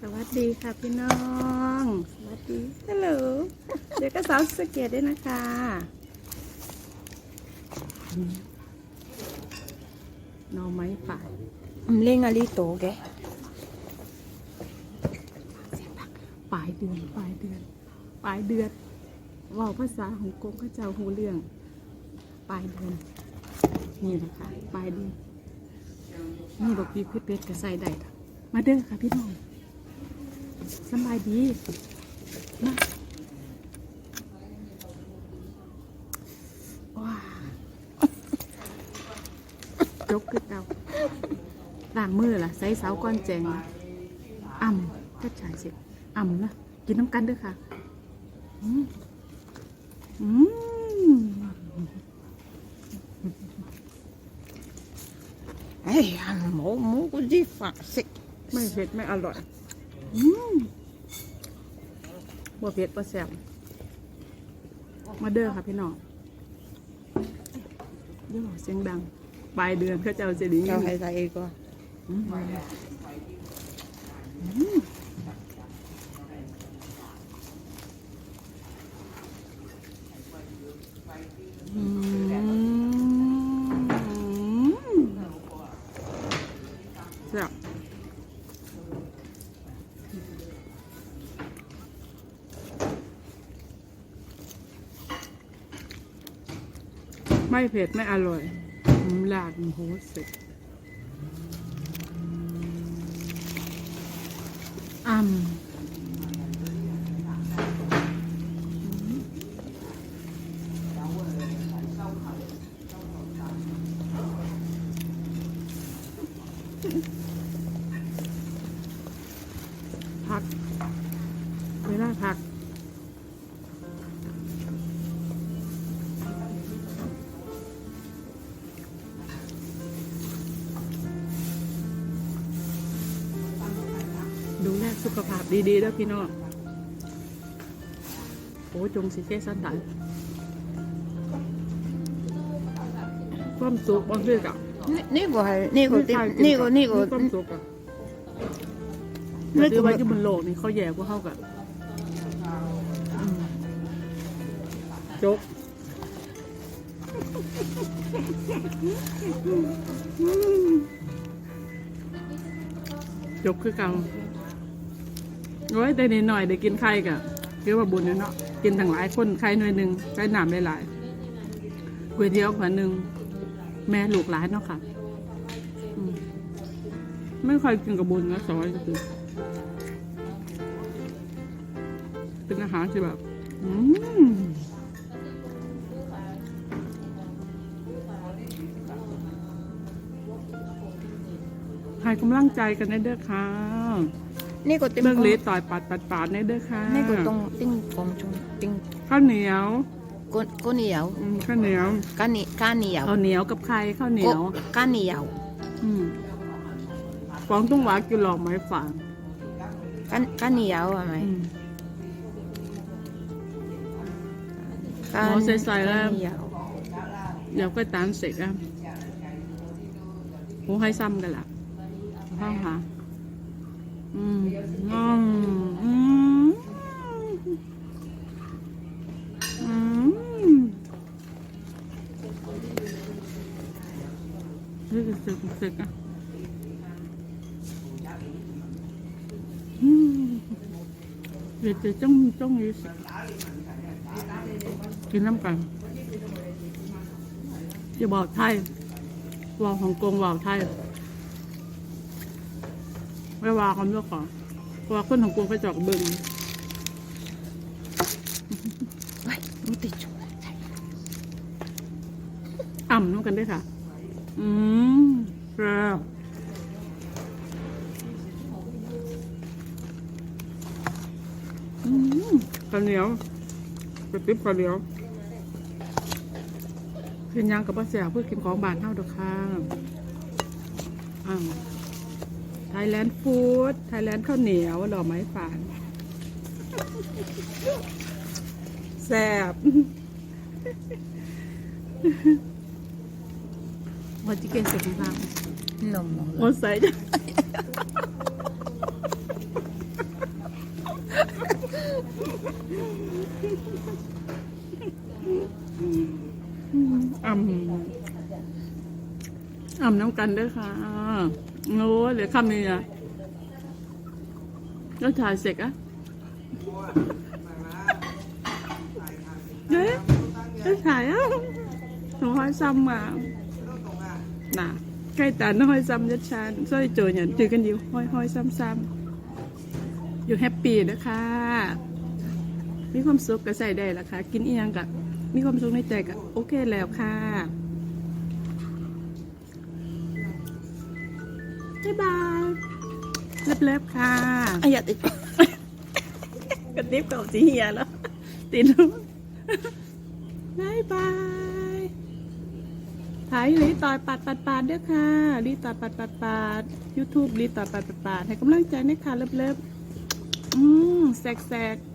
สวัสดีค่ะพี่น้อง สวัสดีฮัลโหลเดี๋ยวก็สาวสเกตด้วยนะคะนอไม้ป่าเล่นอะไรโตแกปลายเดือนปลายเดือนปลายเดือนว่าภาษาของกงก็จะหูเรื่องปลายเดือนนี่นะคะปลายเดือนนี่บอกพี่เพชรกระใส่ได้มาเด้อค่ะพี่น้อง สำบายดีมาว้าจกคือเก่าล้างมือล่ะใส่เสาก้อนแจงนะอ่ำก็ฉายสิอ่ำนะกินน้ำกันเด้วยค่ะ อืมอืม 哎呀，冇冇嗰啲法式， ไม่เผ็ด บัวเพชรบัวแซมมาเด้อค่ะพี่น้องเดี๋เสียงดัง ปลายเดือนเขาจะเอาเสียงนี้เราให้ใส่เองก็ ไม่เผ็ดไม่อร่อยหลาดโหเสร็จอ่ำ สุขภาพดีๆแล้วพี่น้องโอ้จงสิแค่สั้นแตันความสุขบางเรื่องกับนี่ก็ให้นี่ก็ติดนี่ก็นี่ก็ความสุขกับนี่คือไว้ที่บนโลกนี่เขาแย่กว่าเขากับจบจบคือเก่ง โอ้ยแต่นิดหน่อยได้กินไข่กะเรียกว่าบุญเนาะกินทั้งหลายคนไข่หน่วยหนึ่งไข่หนามหลายๆก๋วยเตี๋ยวขวดหนึ่งแม่ลูกหลายเนาะค่ะไม่ค่อยกินกับบุญนะสอยก็คือเป็นอาหารที่แบบอืมให้กำลังใจกันได้เด้อค่ะ นี่ก็เต็มเบิ่งเลสต่อยปัดปัดปัดในเด้อค่ะนี่ก็ต้องติ้งกงชงติ้งข้าวเหนียวก้นก้นเหนียวข้าวเหนียวก้านก้านเหนียวข้าวเหนียวกับใครข้าวเหนียวก้านเหนียวอืมฟองต้องหวานกินหลอกไหมฝางก้านก้านเหนียวอะไหมหอมานใส่แล้วเดี๋ยวก็ตามเสร็จอะโอ้ให้ซ้ำกันล่ะข้าวหา จ้องจ้องอยู่สิกินน้ำกันจะบอกไทยว่าฮ่องกงว่า ไม่วาคำเลือกของกลัคนของกลัวกระจอกเบิ่งไว้มันติดจุกอ่ำน้มกันด้วยค่ะ อืมแซ่บอืมข้าวเหนียวกระติบข้าวเหนียวกินยังกับป้าแสบเพื่อกินของบานเท่าเด้อค่ะอ่า ไทยแลนด์ฟู้ดไทยแลนด์ข้าวเหนียวหล่อไม้ฝานแซ่บวันที่เกิดสิ่งต่างหนมหมดใส่จ้ะอ่ำอ่ำน้ำกันด้วยค่ะ โอ้เหลือคำนี้อะแล้วถ่ายเสร็จอะเฮ้ยแล้วถ่ายอะหนูห้อยซ้ำมาน่ะใกล้ตาน้อยซ้ำยัดชานสร้อยโจรเนี่ยจือกันอยู่ห้อยห้อยซ้ำซ้ำอยู่แฮปปี้นะคะมีความสุขก็ใส่ได้ละค่ะ กินอีหยังกับมีความสุขในใจก็โอเคแล้วค่ะ บ๊ายบายเล็บๆค่ะอะอย่าติดกระติบเก่าสีเหียแล้วติดแล้วบายบายถ่ายลีต่อยปัดปัดปัดด้วยค่ะลีต่อยปัดปัดปัดยูทูบลีต่อยปัดปัดปัดให้กำลังใจนะคะเลิฟๆอืมแสกแสกๆ